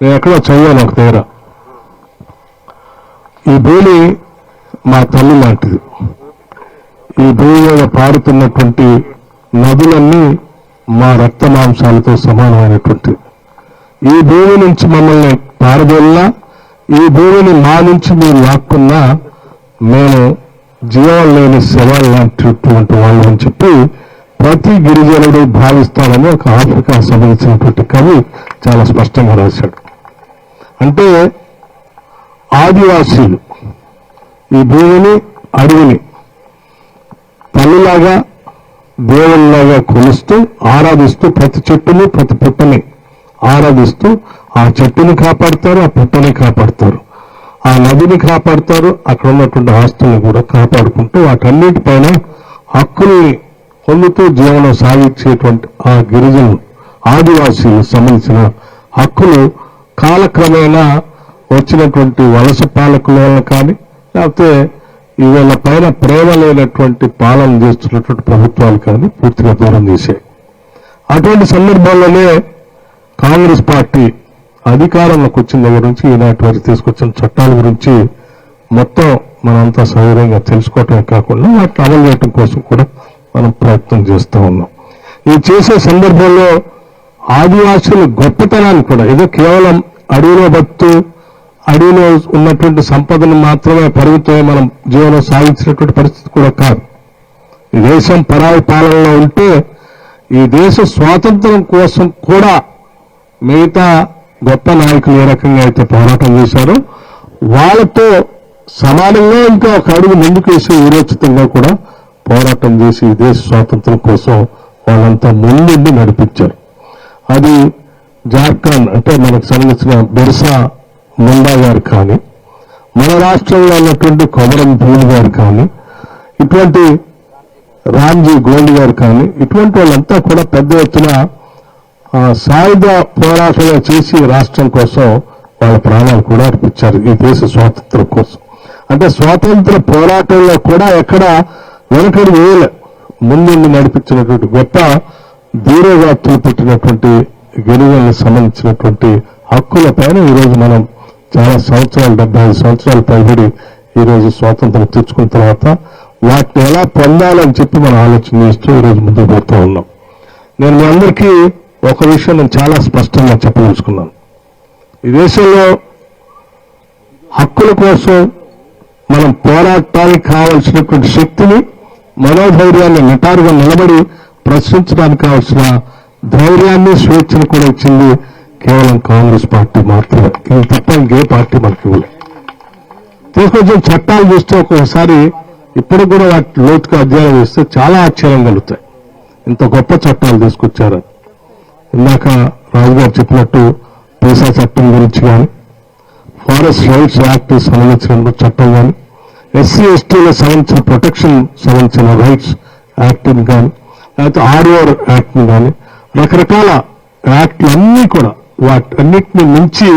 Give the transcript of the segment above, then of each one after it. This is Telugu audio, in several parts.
నేను ఎక్కడో చదివాను ఒక దగ్గర. ఈ భూమి మా తల్లి లాంటిది. ఈ భూమి మీద పారుతున్నటువంటి నదులన్నీ మా రక్త మాంసాలతో సమానమైనటువంటి. ఈ భూమి నుంచి మమ్మల్ని పారదోలినా ఈ భూమిని మా నుంచి మీరు లాక్కున్నా మేము జీవం లేని శవాలు లాంటిటువంటి వాళ్ళు అని చెప్పి ప్రతి గిరిజనుడు భావిస్తాడని ఒక ఆఫ్రికా సంబంధించినటువంటి కవి చాలా స్పష్టంగా రాశాడు. అంటే ఆదివాసీలు. ఈ భూమిని అడవిని తల్లిలాగా దేవుళ్ళలాగా కొలుస్తూ ఆరాధిస్తూ ప్రతి చెట్టుని ప్రతి పుట్టని ఆరాధిస్తూ ఆ చెట్టుని కాపాడతారు ఆ పుట్టని కాపాడతారు. ఆ నదిని కాపాడతారు అక్కడ ఉన్నటువంటి ఆస్తుల్ని కూడా కాపాడుకుంటూ వాటన్నిటిపైన హక్కుల్ని పొందుతూ జీవనం సాగించేటువంటి ఆ గిరిజనులు ఆదివాసీలకు సంబంధించిన హక్కులు కాలక్రమేణా వచ్చినటువంటి వలస పాలకుల వల్ల కానీ లేకపోతే ఈ వీళ్ళ పైన ప్రేమ లేనటువంటి పాలన చేస్తున్నటువంటి ప్రభుత్వాలు కానీ పూర్తిగా దూరం చేశాయి. అటువంటి సందర్భాల్లోనే కాంగ్రెస్ పార్టీ అధికారంలోకి వచ్చిన దగ్గర నుంచి ఈనాటి వరకు తీసుకొచ్చిన చట్టాల గురించి మొత్తం మనంతా సౌకర్యంగా తెలుసుకోవటమే కాకుండా వాటిని అమలు చేయడం కోసం కూడా మనం ప్రయత్నం చేస్తూ ఉన్నాం. ఇది చేసే సందర్భంలో ఆదివాసుల గొప్పతనాన్ని కూడా ఏదో కేవలం అడవిలో బతు అడవిలో ఉన్నటువంటి సంపదను మాత్రమే పరుగుతో మనం జీవనం సాగించినటువంటి పరిస్థితి కూడా కాదు. ఈ దేశం పరాయి పాలనలో ఉంటే ఈ దేశ స్వాతంత్రం కోసం కూడా మిగతా గొప్ప నాయకులు ఏ రకంగా అయితే పోరాటం చేశారో వాళ్ళతో సమానంగా ఇంకా ఒక అడుగు ముందుకు వేసి విరోచితంగా కూడా పోరాటం చేసి ఈ దేశ స్వాతంత్రం కోసం వాళ్ళంతా ముందుండి నడిపించారు. అది జార్ఖండ్ అంటే మనకు సంబంధించిన బిర్సా ముండా గారు కానీ మన రాష్ట్రంలో ఉన్నటువంటి కొమరం భీమ్ గారు కానీ ఇటువంటి రామ్జీ గోండ్ గారు కానీ ఇటువంటి వాళ్ళంతా కూడా పెద్ద ఎత్తున ఆ, సాయుధ పోరాటంగా చేసి రాష్ట్రం కోసం వాళ్ళ ప్రాణాలు కూడా అర్పించారు ఈ దేశ స్వాతంత్రం కోసం. అంటే స్వాతంత్ర పోరాటంలో కూడా ఎక్కడ వెనకడు వేయలే. ముందుండి నడిపించినటువంటి గొప్ప ధీరోగాత్తులు పెట్టినటువంటి గిరిజనులకు సంబంధించినటువంటి హక్కుల పైన ఈరోజు మనం చాలా సంవత్సరాలు డెబ్బై ఐదు సంవత్సరాలు పైబడి ఈరోజు స్వాతంత్రం తెచ్చుకున్న తర్వాత వాటిని ఎలా పొందాలని చెప్పి మనం ఆలోచన చేస్తూ ఈరోజు ముందుకు పోతూ ఉన్నాం. నేను మీ అందరికీ ఒక విషయం నేను చాలా స్పష్టంగా చెప్పదలుచుకున్నాను. ఈ దేశంలో హక్కుల కోసం మనం పోరాటానికి కావలసినటువంటి శక్తిని మనోధైర్యాన్ని నిటారుగా నిలబడి ప్రశ్నించడానికి కావాల్సిన ధైర్యాన్ని స్వేచ్ఛను కూడా ఇచ్చింది కేవలం కాంగ్రెస్ పార్టీ మాత్రమే. ఇది తప్ప ఇంకే పార్టీ మనకి ఇవ్వలేదు. తీసుకొచ్చిన చట్టాలు చూస్తే ఒక్కొక్కసారి ఇప్పుడు కూడా వాటి లోతుగా అధ్యయనం చేస్తే చాలా ఆశ్చర్యం కలుగుతాయి. ఇంత గొప్ప చట్టాలు తీసుకొచ్చారు. ఇందాక రాజుగారు చెప్పినట్టు పీసా చట్టం గురించి కానీ ఫారెస్ట్ రైట్స్ యాక్ట్ సంబంధించిన చట్టం కానీ ఎస్సీ ఎస్టీలకు సంబంధించిన ప్రొటెక్షన్ సంబంధించిన రైట్స్ యాక్ట్ కానీ లేకపోతే ఆర్ఓఆర్ యాక్ట్ని కానీ రకరకాల యాక్ట్లన్నీ కూడా వాటన్నిటిని మించి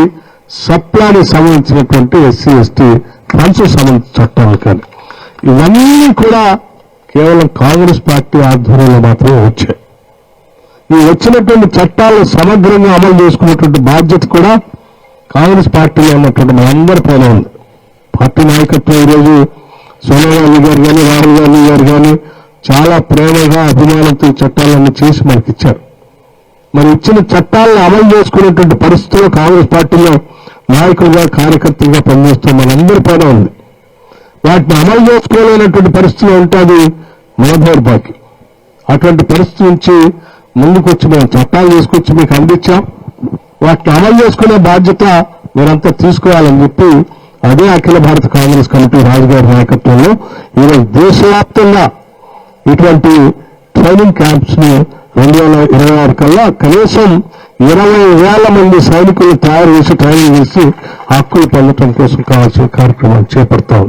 సప్లానికి సంబంధించినటువంటి ఎస్సీ ఎస్టీ ట్రాన్స్ఫర్ సంబంధించిన చట్టాలు కానీ ఇవన్నీ కూడా కేవలం కాంగ్రెస్ పార్టీ ఆధ్వర్యంలో మాత్రమే వచ్చాయి. ఈ వచ్చినటువంటి చట్టాలను సమగ్రంగా అమలు చేసుకున్నటువంటి బాధ్యత కూడా కాంగ్రెస్ పార్టీలో ఉన్నటువంటి మనందరి పైన ఉంది. పార్టీ నాయకత్వం ఈరోజు సోనియా గాంధీ గారు కానీ రాహుల్ గాంధీ చాలా ప్రేమగా అభిమానంతో చట్టాలన్నీ చేసి మనకి ఇచ్చారు మరి ఇచ్చిన చట్టాలను అమలు చేసుకునేటువంటి పరిస్థితుల్లో కాంగ్రెస్ పార్టీలో నాయకులుగా కార్యకర్తలుగా పనిచేస్తూ మనందరి పైన ఉంది. వాటిని అమలు చేసుకోలేనటువంటి పరిస్థితిలో ఉంటుంది మన దౌర్భాగ్యం అటువంటి పరిస్థితి నుంచి ముందుకొచ్చి మేము చట్టాలు తీసుకొచ్చి మీకు అందించాం. వాటిని అమలు చేసుకునే బాధ్యత మీరంతా తీసుకోవాలని చెప్పి అదే అఖిల భారత కాంగ్రెస్ కమిటీ రాజుగారి నాయకత్వంలో ఈరోజు దేశవ్యాప్తంగా ఇటువంటి ట్రైనింగ్ క్యాంప్స్ని రెండు వేల ఇరవై ఆరు కల్లా కనీసం ఇరవై వేల మంది సైనికులు తయారు చేసి ట్రైనింగ్ చేసి హక్కులు పొందటం కోసం కావాల్సిన కార్యక్రమాలు చేపడతాం.